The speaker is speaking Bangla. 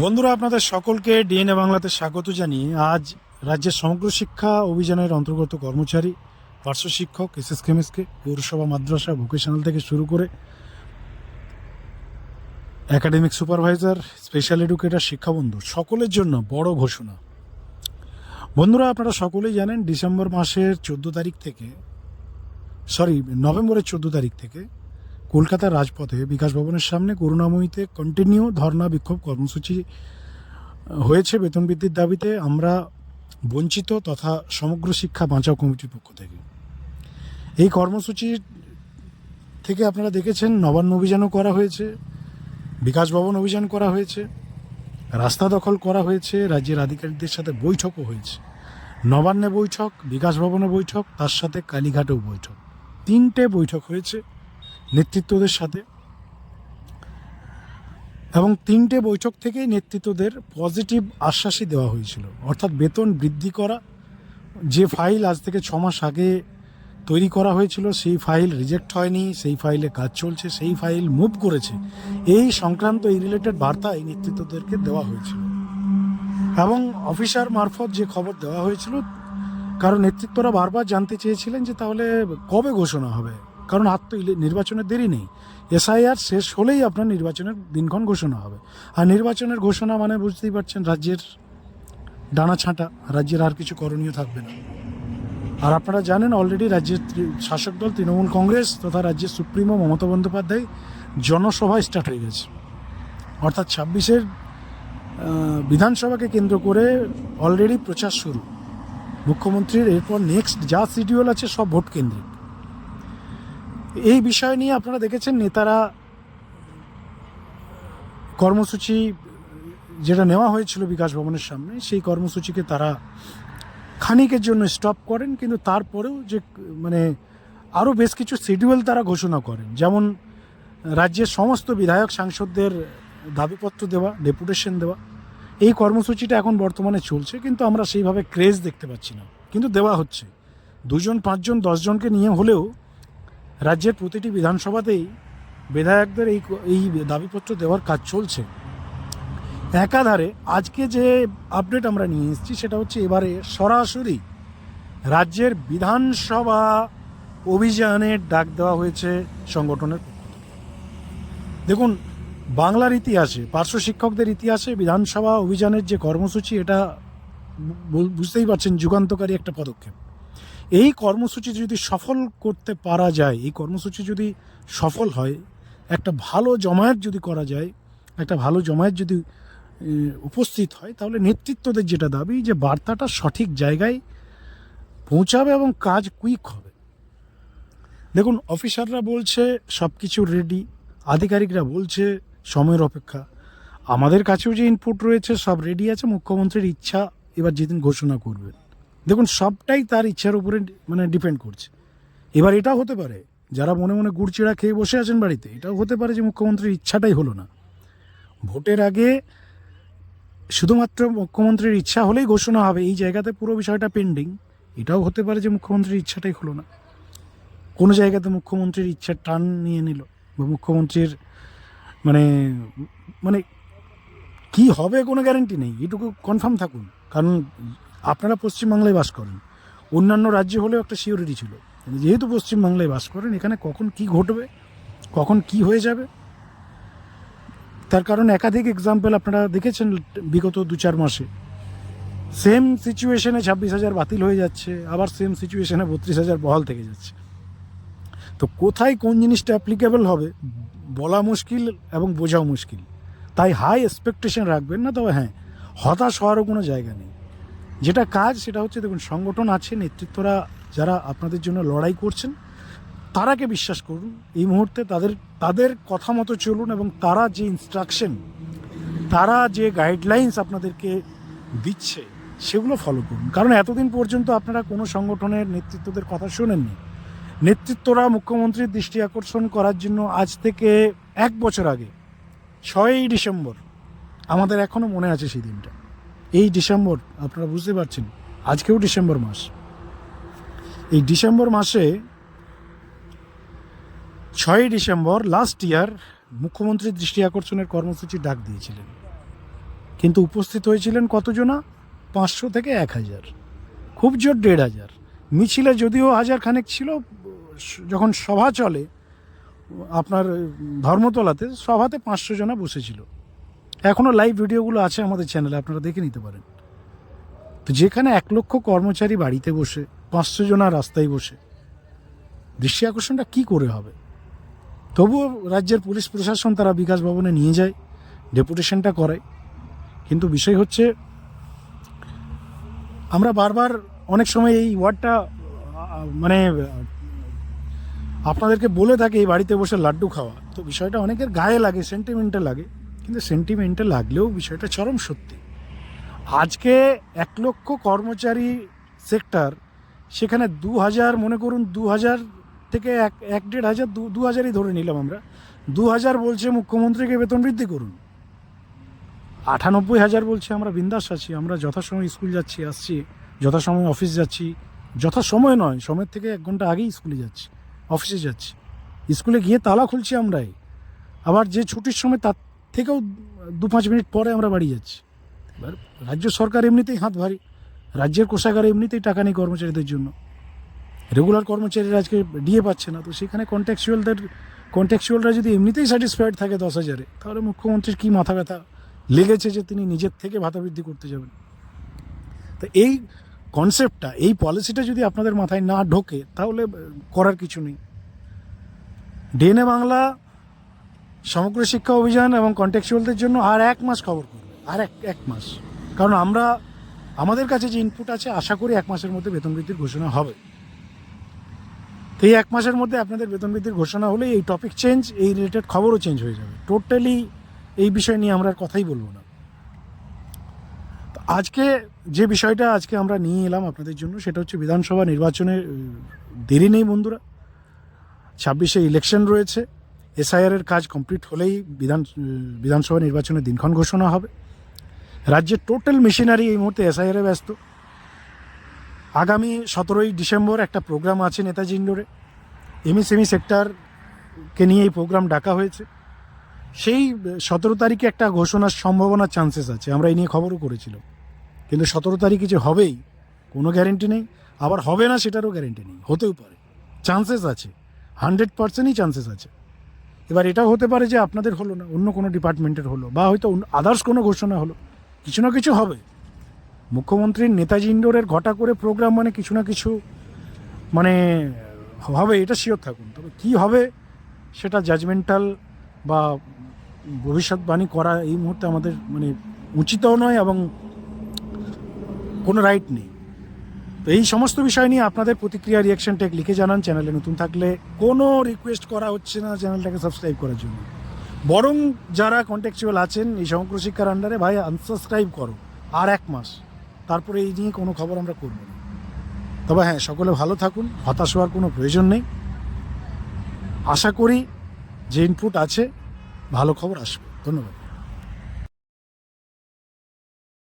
বন্ধুরা, আপনাদের সকলকে ডিএনএ বাংলাতে স্বাগত জানিয়ে আজ রাজ্যের সমগ্র শিক্ষা অভিযানের অন্তর্গত কর্মচারী, পার্শ্ব শিক্ষক, এসএস কেমিসকে পৌরসভা, মাদ্রাসা, ভোকেশনাল থেকে শুরু করে একাডেমিক সুপারভাইজার স্পেশাল এডুকেটর শিক্ষাবন্ধু, সকলের জন্য বড় ঘোষণা। বন্ধুরা, আপনারা সকলেই জানেন, ডিসেম্বর মাসের চোদ্দ তারিখ থেকে সরি নভেম্বরের চোদ্দ তারিখ থেকে কলকাতার রাজপথে বিকাশ ভবনের সামনে করুণাময়ীতে কন্টিনিউ ধর্ণা বিক্ষোভ কর্মসূচি হয়েছে বেতন বৃদ্ধির দাবিতে। আমরা বঞ্চিত তথা সমগ্র শিক্ষা বাঁচাও কমিটির পক্ষ থেকে। এই কর্মসূচির থেকে আপনারা দেখেছেন নবান্ন অভিযানও করা হয়েছে, বিকাশ ভবন অভিযান করা হয়েছে, রাস্তা দখল করা হয়েছে, রাজ্যের আধিকারিকদের সাথে বৈঠকও হয়েছে। নবান্নে বৈঠক, বিকাশ ভবনে বৈঠক, তার সাথে কালীঘাটেও বৈঠক। তিনটে বৈঠক হয়েছে। নেতৃত্বদের সাথে। এবং তিনটে বৈঠক থেকেই নেতৃত্বদের পজিটিভ আশ্বাসই দেওয়া হয়েছিল। অর্থাৎ বেতন বৃদ্ধি করা, যে ফাইল আজ থেকে ছ মাস আগে তৈরি করা হয়েছিল, সেই ফাইল রিজেক্ট হয়নি, সেই ফাইলে কাজ চলছে, সেই ফাইল মুভ করেছে। এই সংক্রান্ত এই রিলেটেড বার্তা এই নেতৃত্বদেরকে দেওয়া হয়েছিল। এবং অফিসার মারফত যে খবর দেওয়া হয়েছিল, কারণ নেতৃত্বরা বারবার জানতে চেয়েছিলেন যে তাহলে কবে ঘোষণা হবে? কারণ আর তো নির্বাচনের দেরি নেই। এসআইআর শেষ হলেই আপনার নির্বাচনের দিনক্ষণ ঘোষণা হবে। আর নির্বাচনের ঘোষণা মানে বুঝতেই পারছেন, রাজ্যের ডানা ছাঁটা, রাজ্যের আর কিছু করণীয় থাকবে না। আর আপনারা জানেন অলরেডি রাজ্যের শাসক দল, তৃণমূল কংগ্রেস তথা রাজ্যের সুপ্রিমো মমতা বন্দ্যোপাধ্যায় জনসভা স্টার্ট হয়ে গেছে। অর্থাৎ ছাব্বিশের বিধানসভাকে কেন্দ্র করে অলরেডি প্রচার শুরু। মুখ্যমন্ত্রীর এরপর নেক্সট যা শিডিউল আছে সব ভোট কেন্দ্রিক এই বিষয় নিয়ে আপনারা দেখেছেন নেতারা কর্মসূচি যেটা নেওয়া হয়েছিল বিকাশ ভবনের সামনে, সেই কর্মসূচিকে তারা খানিকের জন্য স্টপ করেন, কিন্তু তারপরেও যে মানে আরও বেশ কিছু শিডিউল তারা ঘোষণা করেন। যেমন রাজ্যের সমস্ত বিধায়ক সাংসদদের দাবিপত্র দেওয়া ডেপুটেশন দেওয়া, এই কর্মসূচিটা এখন বর্তমানে চলছে, কিন্তু আমরা সেইভাবে ক্রেজ দেখতে পাচ্ছি না। কিন্তু দেওয়া হচ্ছে। দুজন, পাঁচজন, দশজনকে নিয়ে হলেও রাজ্যের প্রতিটি বিধানসভাতেই বিধায়কদের এই এই দাবিপত্র দেওয়ার কাজ চলছে। একাধারে আজকে যে আপডেট আমরা নিয়ে এসেছি সেটা হচ্ছে এবারে সরাসরি রাজ্যের বিধানসভা অভিযানের ডাক দেওয়া হয়েছে সংগঠনের দেখুন, বাংলার ইতিহাসে, পার্শ্ব শিক্ষকদের ইতিহাসে বিধানসভা অভিযানের যে কর্মসূচি, এটা বুঝতেই পারছেন, যুগান্তকারী একটা পদক্ষেপ। এই কর্মসূচি যদি সফল করতে পারা যায়, এই কর্মসূচি যদি সফল হয়, একটা ভালো জমায়েত যদি করা যায়, একটা ভালো জমায়েত যদি উপস্থিত হয়, তাহলে নেতৃত্বদের যেটা দাবি যে বার্তাটা সঠিক জায়গায় পৌঁছাবে এবং কাজ কুইক হবে। দেখুন, অফিসাররা বলছে সব কিছু রেডি আধিকারিকরা বলছে, সময়ের অপেক্ষা। আমাদের কাছেও যে ইনপুট রয়েছে, সব রেডি আছে, মুখ্যমন্ত্রীর ইচ্ছা, এবার যেদিন ঘোষণা করবেন। দেখুন, সবটাই তার ইচ্ছার উপরে মানে ডিপেন্ড করছে। এবার এটাও হতে পারে, যারা মনে মনে গুড়চিড়া খেয়ে বসে আছেন বাড়িতে, এটাও হতে পারে যে মুখ্যমন্ত্রীর ইচ্ছাটাই হলো না। ভোটের আগে শুধুমাত্র মুখ্যমন্ত্রীর ইচ্ছা হলেই ঘোষণা হবে, এই জায়গাতে পুরো বিষয়টা পেন্ডিং এটাও হতে পারে যে মুখ্যমন্ত্রীর ইচ্ছাটাই হলো না। কোনো জায়গাতে মুখ্যমন্ত্রীর ইচ্ছার টান নিয়ে নিল, বা মুখ্যমন্ত্রীর মানে মানে কি হবে কোনো গ্যারেন্টি নেই, এটুকু কনফার্ম থাকুন। কারণ আপনারা পশ্চিমবাংলায় বাস করেন। অন্যান্য রাজ্যে হলেও একটা সিওরিটি ছিল। যেহেতু পশ্চিমবাংলায় বাস করেন, এখানে কখন কি ঘটবে, কখন কি হয়ে যাবে, তার কারণ একাধিক এক্সাম্পল আপনারা দেখেছেন বিগত দু চার মাসে সেম সিচুয়েশনে ছাব্বিশ হাজার বাতিল হয়ে যাচ্ছে, আবার সেম সিচুয়েশনে বত্রিশ হাজার বহাল থেকে যাচ্ছে। তো কোথায় কোন জিনিসটা অ্যাপ্লিকেবল হবে, বলা মুশকিল এবং বোঝাও মুশকিল। তাই হাই এক্সপেকটেশন রাখবেন না, তবে হ্যাঁ হতাশ হওয়ারও কোনো জায়গা নেই। যেটা কাজ, সেটা হচ্ছে দেখুন, সংগঠন আছে, নেতৃত্বরা যারা আপনাদের জন্য লড়াই করছেন, তারাকে বিশ্বাস করুন। এই মুহূর্তে তাদের তাদের কথা মতো চলুন এবং তারা যে ইনস্ট্রাকশন তারা যে গাইডলাইন্স আপনাদেরকে দিচ্ছে, সেগুলো ফলো করুন। কারণ এতদিন পর্যন্ত আপনারা কোনো সংগঠনের নেতৃত্বদের কথা শোনেননি। নেতৃত্বরা মুখ্যমন্ত্রীর দৃষ্টি আকর্ষণ করার জন্য আজ থেকে এক বছর আগে, ছয়ই ডিসেম্বর, আমাদের এখনও মনে আছে সেই দিনটা। এই ডিসেম্বর, আপনারা বুঝতে পারছেন, আজকেও ডিসেম্বর মাস। এই ডিসেম্বর মাসে ছয়ই ডিসেম্বর লাস্ট ইয়ার মুখ্যমন্ত্রীর দৃষ্টি আকর্ষণের কর্মসূচি ডাক দিয়েছিলেন। কিন্তু উপস্থিত হয়েছিলেন কতজনা? পাঁচশো থেকে এক হাজার। খুব জোর দেড় হাজার। মিছিলে যদিও হাজার খানেক ছিল, যখন সভা চলে, আপনার ধর্মতলাতে সভাতে পাঁচশো জনা বসেছিল। এখনও লাইভ ভিডিওগুলো আছে আমাদের চ্যানেলে আপনারা দেখে নিতে পারেন। তো যেখানে এক লক্ষ কর্মচারী বাড়িতে বসে, পাঁচশো জনা রাস্তায় বসে, দৃষ্টি আকর্ষণটা কী করে হবে? তবুও রাজ্যের পুলিশ প্রশাসন তারা বিকাশ ভবনে নিয়ে যায়, ডেপুটেশনটা করে। কিন্তু বিষয় হচ্ছে, আমরা বারবার অনেক সময় এই ওয়ার্ডটা মানে আপনাদেরকে বলে থাকে এই বাড়িতে বসে লাড্ডু খাওয়া। তো বিষয়টা অনেকের গায়ে লাগে সেন্টিমেন্টে লাগে। কিন্তু সেন্টিমেন্টে লাগলেও বিষয়টা চরম সত্যি। আজকে এক লক্ষ কর্মচারী সেক্টর সেখানে দু হাজার মনে করুন দু হাজার থেকে এক এক দেড় হাজার, দু দু হাজারই ধরে নিলাম আমরা। দু হাজার বলছে মুখ্যমন্ত্রীকে বেতন বৃদ্ধি করুন। আটানব্বই হাজার বলছে, আমরা বিন্দাস আছি, আমরা যথাসময় স্কুল যাচ্ছি, আসছি, যথাসময় অফিস যাচ্ছি। যথাসময় নয় সময়ের থেকে এক ঘণ্টা আগেই স্কুলে যাচ্ছি, অফিসে যাচ্ছি। স্কুলে গিয়ে তালা খুলছি আমরাই। আবার যে ছুটির সময় তার থেকেও দু পাঁচ মিনিট পরে আমরা বাড়ি যাচ্ছি। এবার রাজ্য সরকার এমনিতেই হাত ভারী। রাজ্যের কোষাগারে এমনিতেই টাকা নেই কর্মচারীদের জন্য। রেগুলার কর্মচারীরা আজকে ডিএ পাচ্ছে না। তো সেখানে কন্ট্যাকচুয়ালদের কন্ট্যাকচুয়ালরা যদি এমনিতেই স্যাটিসফাইড থাকে দশ হাজারে, তাহলে মুখ্যমন্ত্রীর কী মাথা ব্যথা? লেগেছে যে তিনি নিজের থেকে ভাতা বৃদ্ধি করতে যাবেন। তো এই কনসেপ্টটা এই পলিসিটা যদি আপনাদের মাথায় না ঢোকে, তাহলে করার কিছু নেই। ডিএনএ বাংলা সমগ্র শিক্ষা অভিযান এবং কন্ট্যাকচুয়ালদের জন্য আর এক মাস খবর করবে। আর এক এক মাস। কারণ আমরা, আমাদের কাছে যে ইনপুট আছে, আশা করি এক মাসের মধ্যে বেতন বৃদ্ধির ঘোষণা হবে। তো এই এক মাসের মধ্যে আপনাদের বেতন বৃদ্ধির ঘোষণা হলে এই টপিক চেঞ্জ এই রিলেটেড খবরও চেঞ্জ হয়ে যাবে। টোটালি এই বিষয় নিয়ে আমরা কথাই বলব না। আজকে যে বিষয়টা আজকে আমরা নিয়ে এলাম আপনাদের জন্য, সেটা হচ্ছে বিধানসভা নির্বাচনের দেরি নেই বন্ধুরা। ছাব্বিশে ইলেকশন রয়েছে। এসআইআর এর কাজ কমপ্লিট হলেই বিধান বিধানসভা নির্বাচনের দিনক্ষণ ঘোষণা হবে। রাজ্যের টোটাল মেশিনারি এই মুহূর্তে এসআইআর ব্যস্ত। আগামী সতেরোই ডিসেম্বর একটা প্রোগ্রাম আছে নেতাজি ইন্ডোরে। এমএসএমই সেক্টরকে নিয়ে এই প্রোগ্রাম ডাকা হয়েছে। সেই সতেরো তারিখে একটা ঘোষণার সম্ভাবনার চান্সেস আছে, আমরা এই নিয়ে খবরও করেছিলাম। কিন্তু সতেরো তারিখে যে হবেই, কোনো গ্যারেন্টি নেই। আবার হবে না সেটারও গ্যারেন্টি নেই, হতেও পারে। চান্সেস আছে, হান্ড্রেড পার্সেন্টই চান্সেস আছে। এবার এটাও হতে পারে যে আপনাদের হলো না, অন্য কোনো ডিপার্টমেন্টের হলো, বা হয়তো আদার্স কোনো ঘোষণা হলো, কিছু না কিছু হবে। মুখ্যমন্ত্রীর নেতাজি ইন্ডোরের ঘটা করে প্রোগ্রাম মানে কিছু না কিছু মানে হবে, এটা শিওর থাকুন। তবে কী হবে, সেটা জাজমেন্টাল বা ভবিষ্যৎবাণী করা এই মুহূর্তে আমাদের মানে উচিতও নয় এবং কোনো রাইট নেই। তো এই সমস্ত বিষয় নিয়ে আপনাদের প্রতিক্রিয়া রিয়াকশন টেক লিখে জানান। চ্যানেলে নতুন থাকলে কোনো রিকোয়েস্ট করা হচ্ছে না চ্যানেলটাকে সাবস্ক্রাইব করার জন্য। বরং যারা কন্ট্যাকচুয়াল আছেন, এই সমগ্র শিক্ষার আন্ডারে ভাই আনসাবস্ক্রাইব করো। আর এক মাস। তারপরে এই নিয়ে কোনো খবর আমরা করব না। তবে হ্যাঁ সকলে ভালো থাকুন। হতাশ হওয়ার কোনো প্রয়োজন নেই। আশা করি যে ইনপুট আছে, ভালো খবর আসবে। ধন্যবাদ।